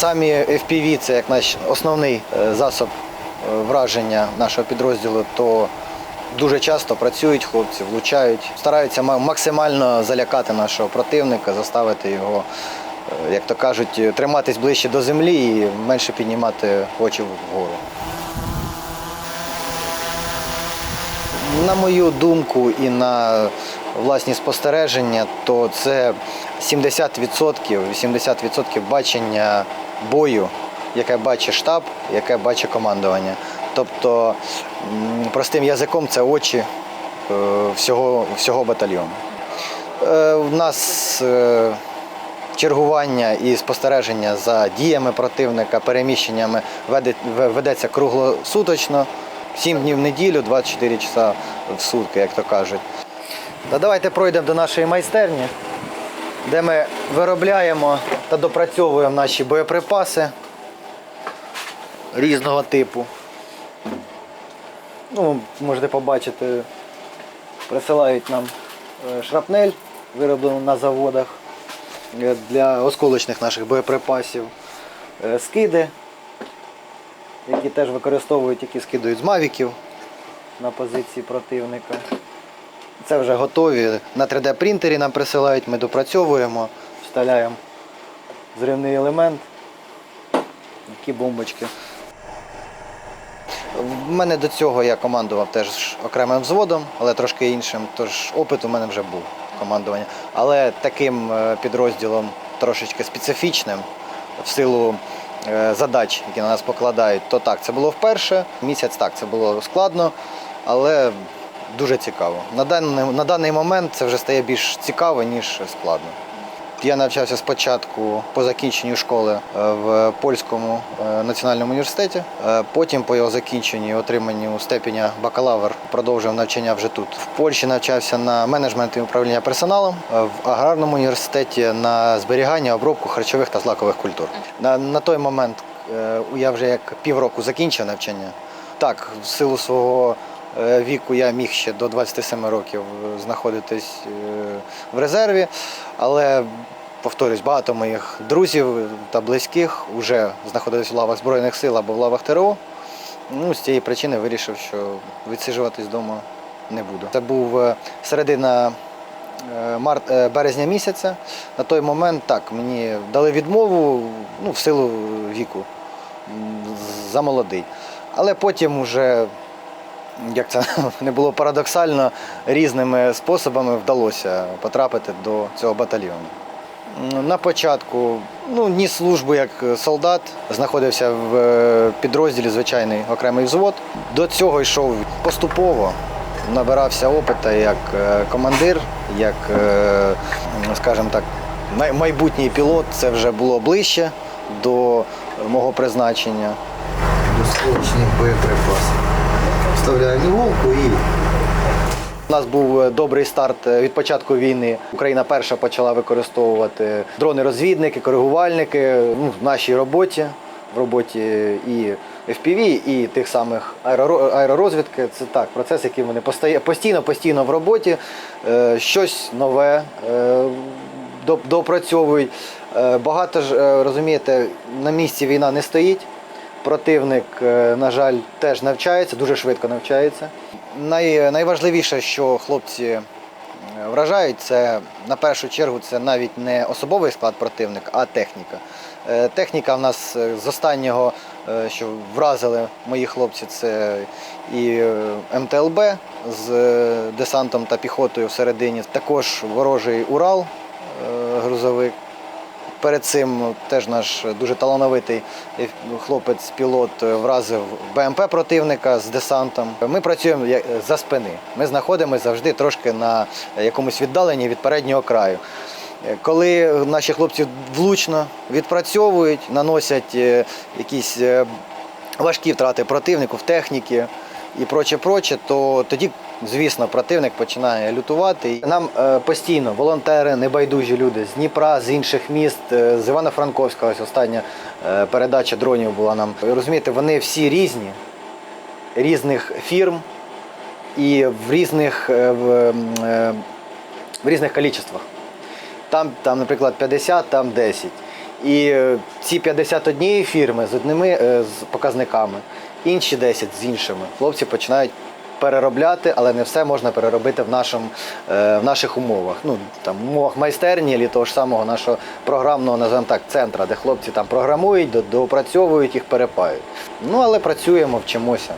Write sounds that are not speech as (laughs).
Самі FPV це як наш основний е, засоб е, враження нашого підрозділу, то дуже часто працюють хлопці, влучають, стараються максимально залякати нашого противника, заставити його, е, як то кажуть, триматись ближче до землі і менше піднімати очі вгору. На мою думку і на власні спостереження, то це 70%, 80% бачення бою, яке бачить штаб, яке бачить командування. Тобто, простим язиком, це очі е, всього, всього батальйону. Е, У нас е, чергування і спостереження за діями противника, переміщеннями веде- ве- ведеться круглосуточно, 7 днів в неділю, 24 часа в сутки, як то кажуть. Та давайте пройдемо до нашої майстерні, де ми виробляємо та допрацьовуємо наші боєприпаси різного типу. Ну, можете побачити, присилають нам е, шрапнель, вироблену на заводах е, для осколочних наших боєприпасів, е, скиди, які теж використовують, які скидують з мавіків на позиції противника. Це вже готові. На 3D принтері нам присилають, ми допрацьовуємо, вставляємо зривний елемент, які бомбочки. В мене до цього я командував теж окремим взводом, але трошки іншим. Тож опит у мене вже був командування. Але таким е, підрозділом трошечки специфічним в силу е, задач, які на нас покладають, то так, це було вперше. Місяць так, це було складно, але дуже цікаво. На даний, на даний момент це вже стає більш цікаво, ніж складно. Я навчався спочатку по закінченню школи е, в польському е, національному університеті. Е, Потім по його закінченню і отриманню степеня бакалавр продовжив навчання вже тут. В Польщі навчався на менеджмент і управління персоналом, в аграрному університеті на зберігання, обробку харчових та злакових культур. На, на той момент я вже як півроку закінчив навчання. Так, в силу свого віку я міг ще до 27 років е, знаходитись е, в резерві, але повторюсь, багато моїх друзів та близьких вже знаходились в лавах Збройних сил або в лавах ТРО. Ну, з цієї причини вирішив, що відсиджуватись вдома не буду. Це був е, середина е, е, березня місяця. На той момент так, мені дали відмову ну, в силу віку замолодий. Але потім уже, як це (laughs) не було парадоксально, різними способами вдалося потрапити до цього батальйону. На початку ну, ніс службу як солдат, знаходився в е, підрозділі звичайний окремий взвод. До цього йшов поступово, набирався опиту як е, командир, як, е, скажімо так, майбутній пілот. Це вже було ближче до мого призначення. До боєприпасів. Вставляємо іголку і у нас був е, добрий старт е, від початку війни. Україна перша почала використовувати дрони-розвідники, коригувальники ну, в нашій роботі, в роботі і FPV, і тих самих аероро- аеророзвідки. Це так, процес, який вони постає- постійно, постійно в роботі, е, щось нове е, допрацьовують. Е, Багато ж е, розумієте, на місці війна не стоїть. Противник, е, на жаль, теж навчається, дуже швидко навчається. Най, найважливіше, що хлопці е, вражають, це на першу чергу це навіть не особовий склад противника, а техніка. Е, Техніка в нас з останнього, що вразили мої хлопці, це і МТЛБ з десантом та піхотою всередині, також ворожий Урал грузовик. Перед цим теж наш дуже талановитий хлопець-пілот вразив БМП противника з десантом. Ми працюємо за спини. Ми знаходимося завжди трошки на якомусь віддаленні від переднього краю. Коли наші хлопці влучно відпрацьовують, наносять е, якісь е, важкі втрати противнику в техніці і проче, проче, то тоді, звісно, противник починає лютувати. Нам е, постійно волонтери, небайдужі люди з Дніпра, з інших міст, е, з Івано-Франковська, ось остання е, передача дронів була нам. Розумієте, вони всі різні, різних фірм і в різних, в, в різних кількостях. Там, там, наприклад, 50, там 10. І ці 51 фірми з одними з показниками, інші 10 з іншими. Хлопці починають переробляти, але не все можна переробити в, нашому, е, в наших умовах. Ну, там, в умовах майстерні або того ж самого нашого програмного, називаємо так, центра, де хлопці там програмують, до- доопрацьовують їх, перепають. Ну, але працюємо, вчимося.